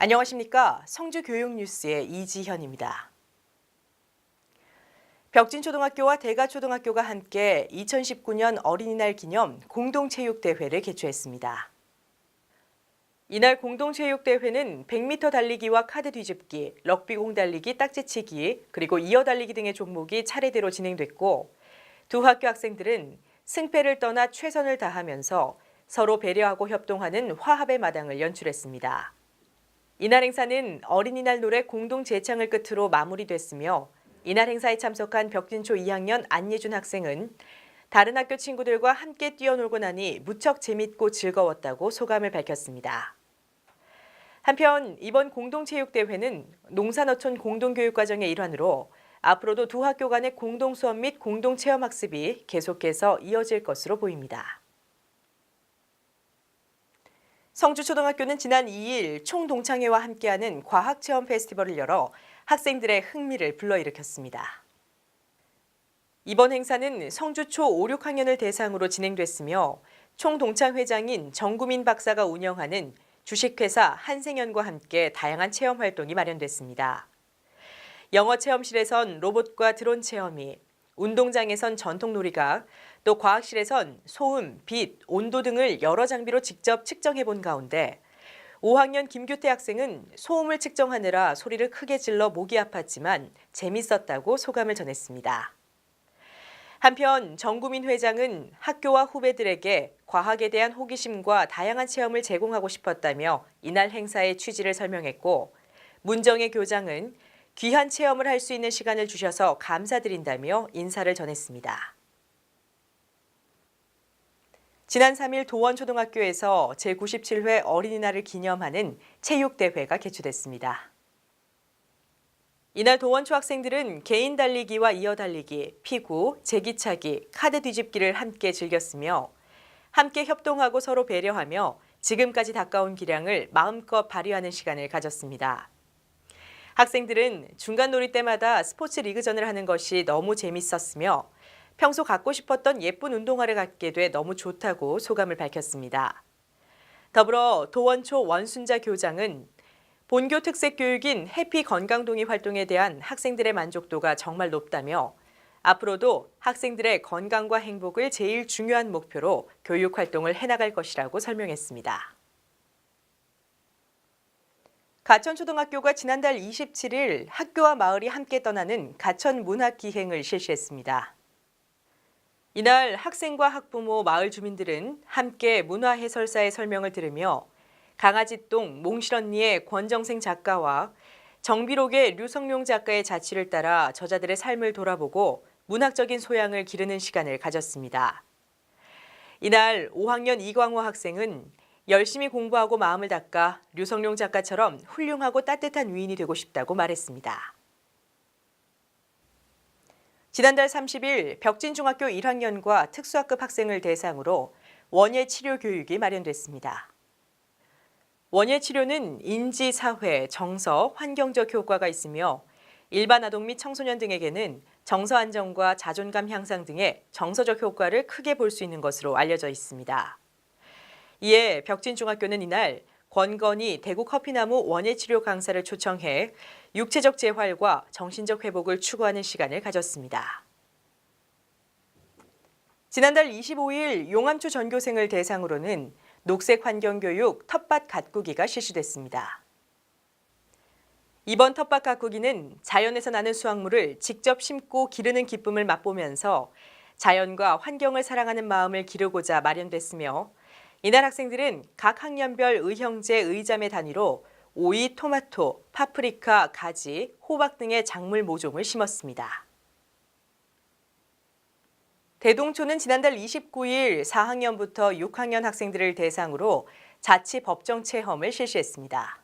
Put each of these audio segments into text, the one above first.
안녕하십니까. 성주교육뉴스의 이지현입니다. 벽진초등학교와 대가초등학교가 함께 2019년 어린이날 기념 공동체육대회를 개최했습니다. 이날 공동체육대회는 100m 달리기와 카드 뒤집기, 럭비 공 달리기, 딱지치기, 그리고 이어 달리기 등의 종목이 차례대로 진행됐고 두 학교 학생들은 승패를 떠나 최선을 다하면서 서로 배려하고 협동하는 화합의 마당을 연출했습니다. 이날 행사는 어린이날 노래 공동 재창을 끝으로 마무리됐으며 이날 행사에 참석한 벽진초 2학년 안예준 학생은 다른 학교 친구들과 함께 뛰어놀고 나니 무척 재밌고 즐거웠다고 소감을 밝혔습니다. 한편 이번 공동체육대회는 농산어촌 공동교육과정의 일환으로 앞으로도 두 학교 간의 공동수업 및 공동체험학습이 계속해서 이어질 것으로 보입니다. 성주초등학교는 지난 2일 총동창회와 함께하는 과학체험 페스티벌을 열어 학생들의 흥미를 불러일으켰습니다. 이번 행사는 성주초 5, 6학년을 대상으로 진행됐으며 총동창회장인 정구민 박사가 운영하는 주식회사 한생연과 함께 다양한 체험 활동이 마련됐습니다. 영어 체험실에선 로봇과 드론 체험이, 운동장에선 전통 놀이가, 또 과학실에선 소음, 빛, 온도 등을 여러 장비로 직접 측정해 본 가운데 5학년 김규태 학생은 소음을 측정하느라 소리를 크게 질러 목이 아팠지만 재밌었다고 소감을 전했습니다. 한편 정구민 회장은 학교와 후배들에게 과학에 대한 호기심과 다양한 체험을 제공하고 싶었다며 이날 행사의 취지를 설명했고 문정혜 교장은 귀한 체험을 할 수 있는 시간을 주셔서 감사드린다며 인사를 전했습니다. 지난 3일 도원초등학교에서 제97회 어린이날을 기념하는 체육대회가 개최됐습니다. 이날 도원초 학생들은 개인 달리기와 이어 달리기, 피구, 제기차기, 카드 뒤집기를 함께 즐겼으며 함께 협동하고 서로 배려하며 지금까지 닦아온 기량을 마음껏 발휘하는 시간을 가졌습니다. 학생들은 중간 놀이 때마다 스포츠 리그전을 하는 것이 너무 재밌었으며 평소 갖고 싶었던 예쁜 운동화를 갖게 돼 너무 좋다고 소감을 밝혔습니다. 더불어 도원초 원순자 교장은 본교 특색 교육인 해피 건강동의 활동에 대한 학생들의 만족도가 정말 높다며 앞으로도 학생들의 건강과 행복을 제일 중요한 목표로 교육 활동을 해나갈 것이라고 설명했습니다. 가천초등학교가 지난달 27일 학교와 마을이 함께 떠나는 가천 문학기행을 실시했습니다. 이날 학생과 학부모, 마을 주민들은 함께 문화해설사의 설명을 들으며 강아지똥 몽실언니의 권정생 작가와 정비록의 류성룡 작가의 자취를 따라 저자들의 삶을 돌아보고 문학적인 소양을 기르는 시간을 가졌습니다. 이날 5학년 이광호 학생은 열심히 공부하고 마음을 닦아 류성룡 작가처럼 훌륭하고 따뜻한 위인이 되고 싶다고 말했습니다. 지난달 30일 벽진중학교 1학년과 특수학급 학생을 대상으로 원예 치료 교육이 마련됐습니다. 원예 치료는 인지, 사회, 정서, 환경적 효과가 있으며 일반 아동 및 청소년 등에게는 정서 안정과 자존감 향상 등의 정서적 효과를 크게 볼 수 있는 것으로 알려져 있습니다. 이에 벽진중학교는 이날 권건희 대구 커피나무 원예치료 강사를 초청해 육체적 재활과 정신적 회복을 추구하는 시간을 가졌습니다. 지난달 25일 용암초 전교생을 대상으로는 녹색 환경교육 텃밭 가꾸기가 실시됐습니다. 이번 텃밭 가꾸기는 자연에서 나는 수확물을 직접 심고 기르는 기쁨을 맛보면서 자연과 환경을 사랑하는 마음을 기르고자 마련됐으며 이날 학생들은 각 학년별 의형제, 의자매 단위로 오이, 토마토, 파프리카, 가지, 호박 등의 작물 모종을 심었습니다. 대동초는 지난달 29일 4학년부터 6학년 학생들을 대상으로 자치 법정 체험을 실시했습니다.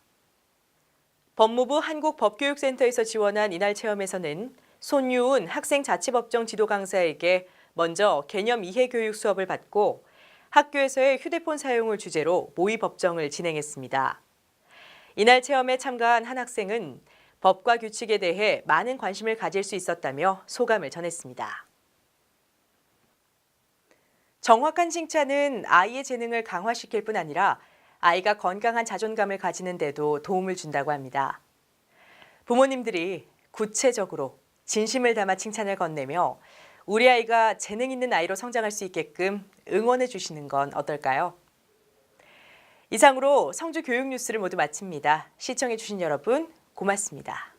법무부 한국법교육센터에서 지원한 이날 체험에서는 손유은 학생 자치법정 지도 강사에게 먼저 개념 이해 교육 수업을 받고 학교에서의 휴대폰 사용을 주제로 모의 법정을 진행했습니다. 이날 체험에 참가한 한 학생은 법과 규칙에 대해 많은 관심을 가질 수 있었다며 소감을 전했습니다. 정확한 칭찬은 아이의 재능을 강화시킬 뿐 아니라 아이가 건강한 자존감을 가지는 데도 도움을 준다고 합니다. 부모님들이 구체적으로 진심을 담아 칭찬을 건네며 우리 아이가 재능 있는 아이로 성장할 수 있게끔 응원해 주시는 건 어떨까요? 이상으로 성주 교육 뉴스를 모두 마칩니다. 시청해 주신 여러분 고맙습니다.